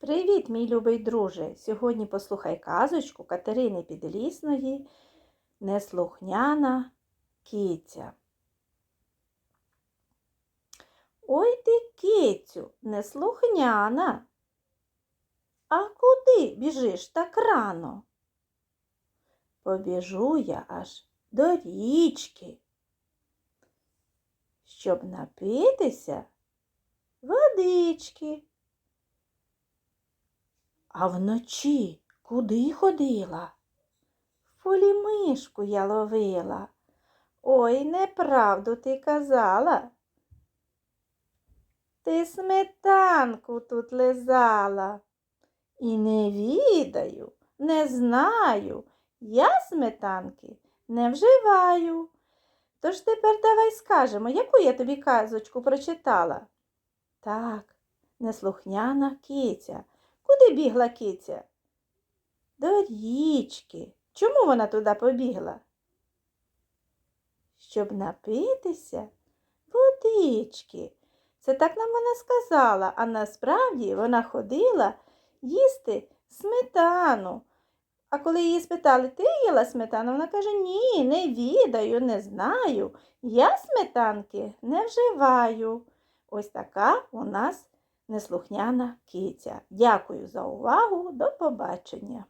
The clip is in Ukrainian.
Привіт, мій любий друже! Сьогодні послухай казочку Катерини Підлісної Неслухняна киця. Ой ти, кицю, неслухняна. А куди біжиш так рано? Побіжу я аж до річки, щоб напитися водички. А вночі куди ходила? В полі мишку я ловила. Ой, неправду ти казала. Ти сметанку тут лизала. І не відаю, не знаю, я сметанки не вживаю. Тож тепер давай скажемо, яку я тобі казочку прочитала. Так, неслухняна киця. Куди бігла киця? До річки. Чому вона туди побігла? Щоб напитися водички. Це так нам вона сказала, а насправді вона ходила їсти сметану. А коли її спитали, ти їла сметану, вона каже, ні, не відаю, не знаю. Я сметанки не вживаю. Ось така у нас неслухняна киця. Дякую за увагу. До побачення.